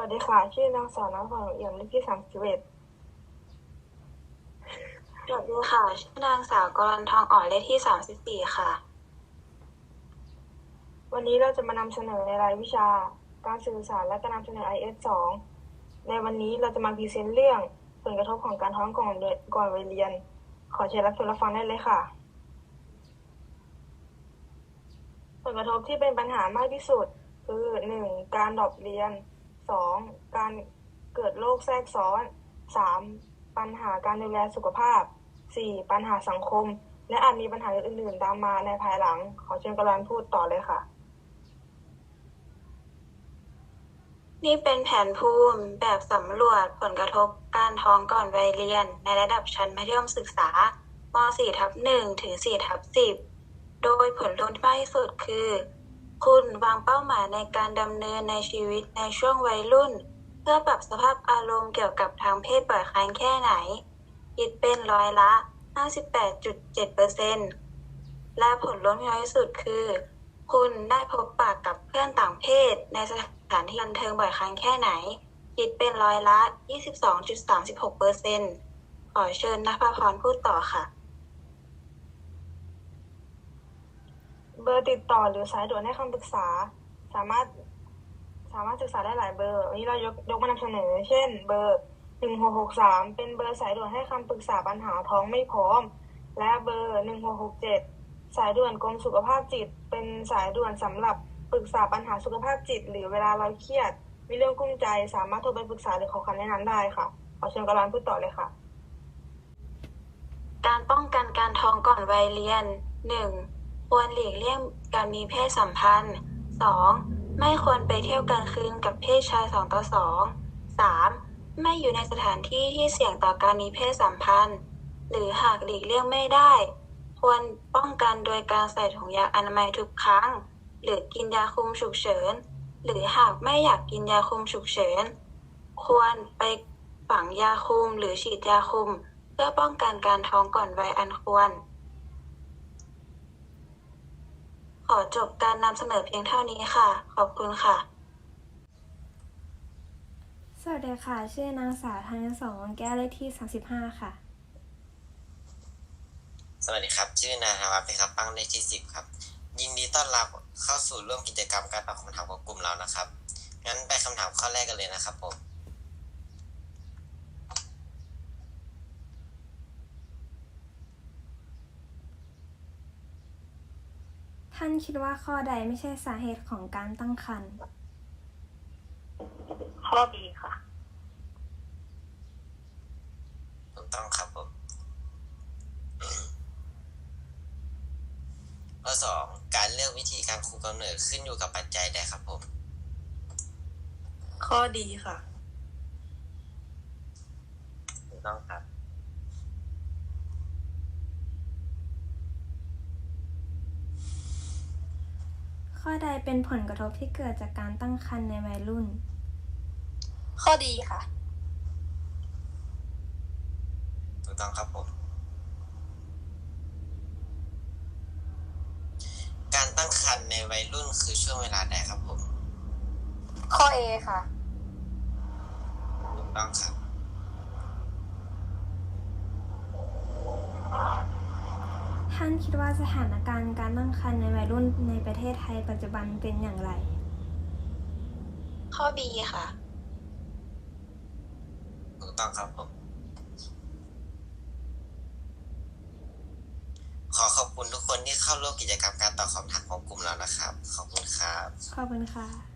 วัสดีค่ะ ชื่อนางสาวน้ำฝนเอี่ยมเลขที่สามสิบเอ็ดสวัสดีค่ะ ชื่อนางสาวกรันทองอ่อนเลขที่สามสิบสี่ค่ะ วันนี้เราจะมานำเสนอในรายวิชา การสื่อสารและการนำเสนอ IS 2ในวันนี้เราจะมาพรีเซนต์เรื่องผลกระทบของการท้องก่อนเรียนก่อนวัยเรียน ขอเชิญรับชมรับฟังได้เลยค่ะ ผลกระทบที่เป็นปัญหามากที่สุด คือหนึ่งการดรอปเรียน สองการเกิดโรคแทรกซ้อนสามปัญหาการดูแลสุขภาพสี่ปัญหาสังคม และอาจมีปัญหาอื่นๆตามมาในภายหลัง ขอเชิญกรันพูดต่อเลยค่ะ นี่เป็นแผนภูมิแบบสำรวจผลกระทบการท้องก่อนวัยเรียน ในระดับชั้นมัธยมศึกษาม4ทับ1ถึง4ทับ10 โดยผลลัพธ์ที่มากที่สุดคือ คุณวางเป้าหมายในการดำเนินในชีวิตในช่วงวัยรุ่น เพื่อปรับสภาพอารมณ์เกี่ยวกับทางเพศบ่อยครั้งแค่ไหน คิดเป็นร้อยละ 58.7%และผลลัพธ์ที่น้อยที่สุดคือ คุณได้พบปะกับเพื่อนต่างเพศ ในสถานที่บันเทิงบ่อยครั้งแค่ไหน คิดเป็นร้อยละ 22.36%ขอเชิญนภพรพูดต่อค่ะ เบอร์ติดต่อหรือสายด่วนให้คำปรึกษา สามารถสามารถศึกษาได้หลายเบอร์วันนี้เรายกยกมานำเสนอ เช่น เบอร์หนึ่งหกหกสามเป็นเบอร์สายด่วนให้คำปรึกษาปัญหาท้องไม่พร้อม และเบอร์หนึ่งหกหกเจ็ดสายด่วนกรมสุขภาพจิต เป็นสายด่วนสำหรับปรึกษาปัญหาสุขภาพจิต หรือเวลาเราเครียด มีเรื่องกุ้มใจ สามารถโทรไปปรึกษาหรือขอคำแนะนำได้ค่ะขอเชิญกรันพูดต่อเลยค่ะ การป้องกันการท้องก่อนวัยเรียน 1. ควรหลีกเลี่ยงการมีเพศสัมพันธ์ 2. ไม่ควรไปเที่ยวกลางคืนกับเพศชาย 2 ต่อ 2 3. ไม่อยู่ในสถานที่ที่เสี่ยงต่อการมีเพศสัมพันธ์ หรือหากหลีกเลี่ยงไม่ได้ ควรป้องกันโดยการใส่ถุงยางอนามัยทุกครั้ง หรือกินยาคุมฉุกเฉิน หรือหากไม่อยากกินยาคุมฉุกเฉิน ควรไปฝังยาคุมหรือฉีดยาคุม เพื่อป้องกันการท้องก่อนวัยอันควร ข อจบการนำเสนอเพียงเท่านี้ค่ะ ขอบคุณค่ะ สวัสดีค่ะ ชื่อนางสาวธัญสองแก้วเลขที่ 35 ค่ะ สวัสดีครับ ชื่อนายธวัฒน์เพชรครับปั้งเลขที่สิบครับ ยินดีต้อนรับเข้าสู่ร่วมกิจกรรมการตอบคำถามของกลุ่มเรานะครับ งั้นไปคำถามข้อแรกกันเลยนะครับผม ท่านคิดว่าข้อใดไม่ใช่สาเหตุของการตั้งครรภ์ข้อบีค่ะ ถูกต้องครับผม ข้อสองการเลือกวิธีการคุมกำเนิดขึ้นอยู่กับปัจจัยใดครับผม ข้อดีค่ะ ถูกต้องครับ ข้อใดเป็นผลกระทบที่เกิดจากการตั้งครรภ์ในวัยรุ่น ข้อดีค่ะ ถูกต้องครับผม การตั้งครรภ์ในวัยรุ่นคือช่วงเวลาใดครับผม ข้อ A ค่ะ ถูกต้องครับ ท่านคิดว่าสถานการณ์การตั้งครรภ์ในวัยรุ่นในประเทศไทยปัจจุบันเป็นอย่างไร ข้อ B ค่ะ ถูกต้องครับผม ขอขอบคุณทุกคนที่เข้าร่วมกิจกรรมการตอบคำถามของกลุ่มเรานะครับ ขอบคุณครับ ขอบคุณค่ะ